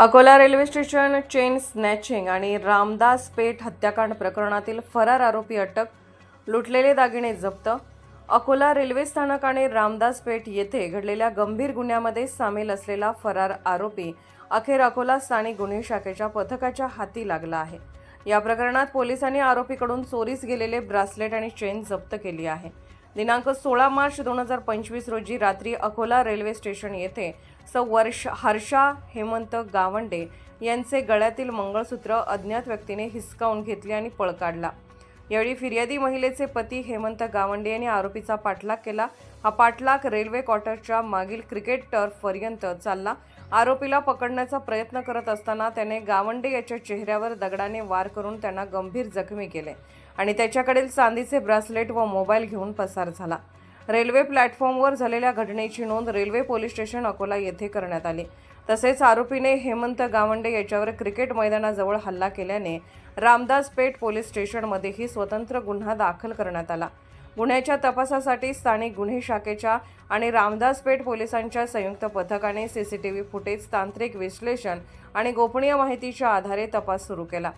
Akola railway station chain snatching आणि रामदास पेठ हत्याकांड प्रकरणातील फरार आरोपी अटक लुटलेले दागिने जप्त. अकोला रेल्वे स्थानक आणि रामदास पेठ येथे घडलेल्या गंभीर गुन्ह्यामध्ये सामील असलेला फरार आरोपी अखेर अकोला स्थानिक गुन्हे शाखेच्या पथकाच्या हाती लागला आहे. या प्रकरणात पोलिसांनी आरोपीकडून चोरीस गेलेले ब्रासलेट आणि चेन जप्त केली आहे. दिनांक सोळा मार्च दोन हजार पंचवीस रोजी रात्री अकोला रेल्वे स्टेशन येथे सौ वर्ष हर्षा हेमंत गावंडे यांचे गळ्यातील मंगळसूत्र अज्ञात व्यक्तीने हिसकावून घेतले आणि पळ काढला. यावेळी फिर्यादी महिलेचे पती हेमंत गावंडे यांनी आरोपीचा पाठलाग केला. हा पाठलाग रेल्वे क्वार्टरच्या मागील क्रिकेट टर्फपर्यंत चालला. आरोपीला पकडण्याचा प्रयत्न करत असताना त्याने गावंडे याच्या चेहऱ्यावर दगडाने वार करून त्यांना गंभीर जखमी केले आणि त्याच्याकडील चांदीचे ब्रासलेट व मोबाईल घेऊन पसार झाला. रेल्वे प्लॅटफॉर्मवर झालेल्या घटनेची नोंद रेल्वे पोलीस स्टेशन अकोला येथे करण्यात आली. तसेच आरोपीने हेमंत गावंडे याच्यावर क्रिकेट मैदानाजवळ हल्ला केल्याने रामदास पेठ पोलीस स्टेशनमध्येही स्वतंत्र गुन्हा दाखल करण्यात आला. गुन्ह्याच्या तपासासाठी स्थानिक गुन्हे शाखेच्या आणि रामदास पेठ पोलिसांच्या संयुक्त पथकाने सीसीटीव्ही फुटेज तांत्रिक विश्लेषण आणि गोपनीय माहितीच्या आधारे तपास सुरू केला.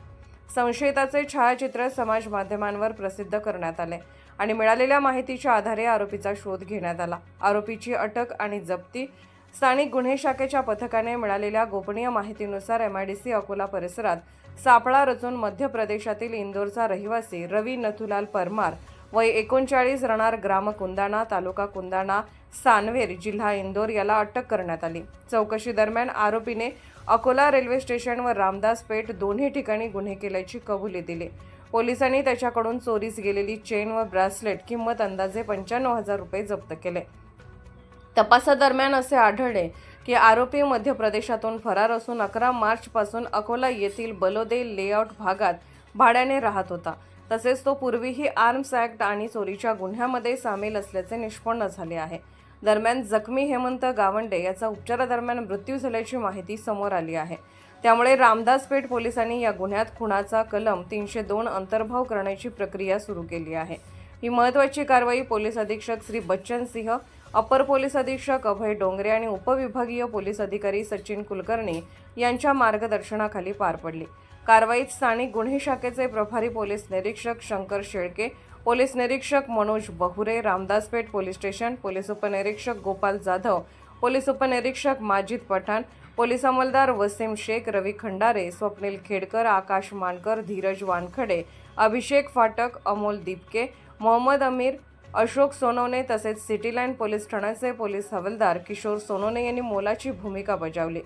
संशयिताचे छायाचित्र समाज माध्यमांवर प्रसिद्ध करण्यात आले आणि मिळालेल्या माहितीच्या आधारे आरोपीचा शोध घेण्यात आला. आरोपीची अटक आणि जप्ती स्थानिक गुन्हे शाखेच्या पथकाने मिळालेल्या गोपनीय माहितीनुसार M I D C Akola परिसरात सापळा रचून मध्य प्रदेशातील इंदोरचा रहिवासी रवी नथुलाल परमार वय एकोणचाळीस राहणार ग्राम कुंदाणा तालुका कुंदाणा सानवेर जिल्हा इंदोर याला अटक करण्यात आली. चौकशी दरम्यान आरोपीने अकोला रेल्वे स्टेशन व रामदास पेठ दोन्ही ठिकाणी गुन्हे केल्याची कबुली दिली. पोलिसांनी त्याच्याकडून चोरीस गेलेली चेन व ब्रासलेट किंमत अंदाजे पंच्याण्णव हजार रुपये जप्त केले. तपासादरम्यान असे आढळले की आरोपी मध्य प्रदेशातून फरार असून अकरा मार्चपासून अकोला येथील बलोदे लेआउट भागात भाड्याने राहत होता. तसेच तो पूर्वीही आर्म्स ॲक्ट आणि चोरीच्या गुन्ह्यामध्ये सामील असल्याचे निष्पन्न झाले आहे. दरम्यान जखमी हेमंत गावंडे याचा उपचारादरम्यान मृत्यू झाल्याची माहिती समोर आली आहे. त्यामुळे रामदास पेठ पोलिसांनी या गुन्ह्यात खुणाचा कलम तीनशे दोन अंतर्भाव करण्याची प्रक्रिया सुरू केली आहे. ही महत्त्वाची कारवाई पोलीस अधीक्षक श्री बच्चन सिंह अपर पोलीस अधीक्षक अभय डोंगरे आणि उपविभागीय पोलीस अधिकारी सचिन कुलकर्णी यांच्या मार्गदर्शनाखाली पार पडली. कारवाईत स्थानिक गुन्हे शाखेचे प्रभारी पोलीस निरीक्षक शंकर शेळके पोलीस निरीक्षक Manoj Bahure Ramdaspeth police station police उपनिरीक्षक गोपाल जाधव पोलीस उपनिरीक्षक माजिद पठाण पोलीस अंमलदार वसीम शेख रवी खंडारे स्वप्नील खेडकर आकाश मानकर धीरज वानखडे अभिषेक फाटक अमोल दिपके मोहम्मद अमीर अशोक सोनवणे तसेच सिटी लाईन पोलीस ठाण्याचे पोलीस हवालदार किशोर सोनवणे यांनी मोलाची भूमिका बजावली.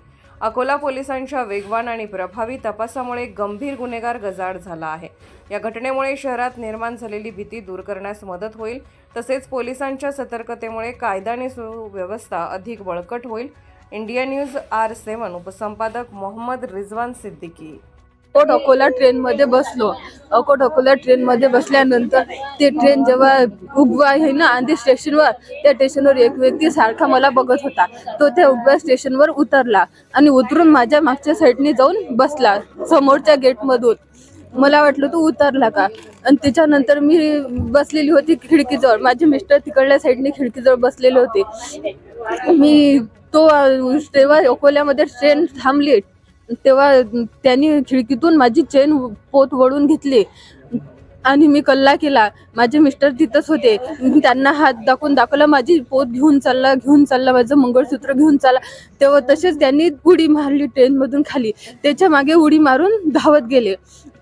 अकोला पोलिसांच्या वेगवान आणि प्रभावी तपासामुळे गंभीर गुन्हेगार गजाड झाला आहे. या घटनेमुळे शहरात निर्माण झालेली भीती दूर करण्यास मदत होईल. तसेच पोलिसांच्या सतर्कतेमुळे कायदा आणि सुव्यवस्था अधिक बळकट होईल. इंडिया न्यूज आर सेवन उपसंपादक मोहम्मद रिजवान सिद्दीकी. अकोट अकोला ट्रेनमध्ये बसलो. अकोट अकोला ट्रेनमध्ये बसल्यानंतर ते ट्रेन जेव्हा उभं आहे ना आंधी स्टेशनवर त्या स्टेशनवर एक व्यक्ती सारखा मला बघत होता. तो त्या उभ्या स्टेशनवर उतरला आणि उतरून माझ्या मागच्या साईडने जाऊन बसला समोरच्या गेटमधून. मला वाटलं तो उतरला का? आणि त्याच्यानंतर मी बसलेली होती खिडकीजवळ. माझे मिस्टर तिकडल्या साईडने खिडकीजवळ बसलेले होते. मी तो तेव्हा अकोल्यामध्ये ट्रेन थांबली. तेव्हा त्यांनी खिडकीतून माझी चेन पोत वळून घेतली. आणि मी कल्ला केला. माझे मिस्टर तिथंच होते. त्यांना हात दाखवून दाखवला माझी पोत घेऊन चालला घेऊन चालला माझं मंगळसूत्र घेऊन चालला. तेव्हा तसेच त्यांनी उडी मारली ट्रेनमधून खाली. त्याच्यामागे उडी मारून धावत गेले.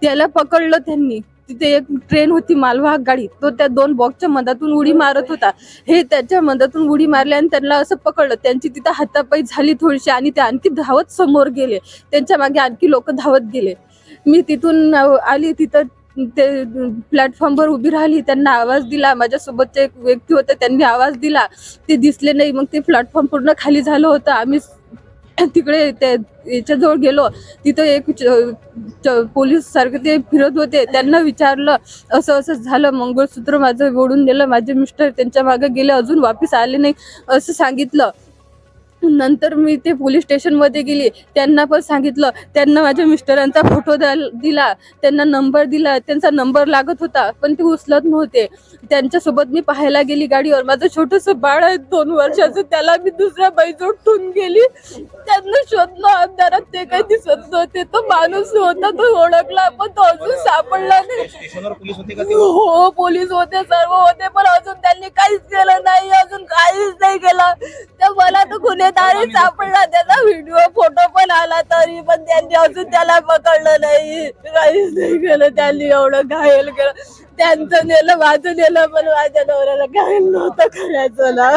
त्याला पकडलं त्यांनी. तिथे एक ट्रेन होती मालवाहक गाडी. तो त्या दोन बॉक्सच्या मधातून उडी मारत होता. हे त्याच्या मधातून उडी मारल्या आणि त्यांना असं पकडलं. त्यांची तिथं हातापाई झाली थोडीशी आणि ते आणखी धावत समोर गेले. त्यांच्या मागे आणखी लोक धावत गेले. मी तिथून आली. तिथं ते प्लॅटफॉर्मवर उभी राहिली. त्यांना आवाज दिला. माझ्यासोबतचे एक व्यक्ती होते त्यांनी आवाज दिला. ते दिसले नाही. मग ते प्लॅटफॉर्म पूर्ण खाली झालं होतं. आम्ही तिकडे त्या याच्याजवळ गेलो तिथं एक च- च- पोलीस सारखं ते फिरत होते. त्यांना विचारलं असं असं झालं मंगळसूत्र माझं ओढून दिलं माझे मिस्टर त्यांच्या मागे गेले अजून वापस आले नाही असं सांगितलं. नंतर मी ते पोलीस स्टेशनमध्ये गेली. त्यांना पण सांगितलं. त्यांना माझ्या मिस्टरांचा फोटो दिला. त्यांना नंबर दिला. त्यांचा नंबर लागत होता पण ते उचलत नव्हते. त्यांच्यासोबत मी पाहायला गेली गाडीवर. माझं छोटस बाळ आहे दोन वर्षाचं. त्याला मी दुसऱ्या बाईजवळ ठेवून गेली. त्यांना शोधलं अंधारात ते काही दिसत नव्हते. तो माणूस होता तो ओळखला पण तो अजून सापडला नाही. हो पोलीस होते सर्व होते पण अजून त्यांनी काहीच केलं नाही. अजून काहीच नाही केलं. तर मला तो गुन्हेगारी सापडला त्याचा व्हिडिओ फोटो पण आला तरी पण त्यांनी अजून त्याला पकडलं नाही. काहीच नाही केलं त्यांनी एवढं घायल केलं. त्यांचं नेलं माझं नेलं पण माझ्या नवऱ्याला घायल नव्हतं करायचं ना.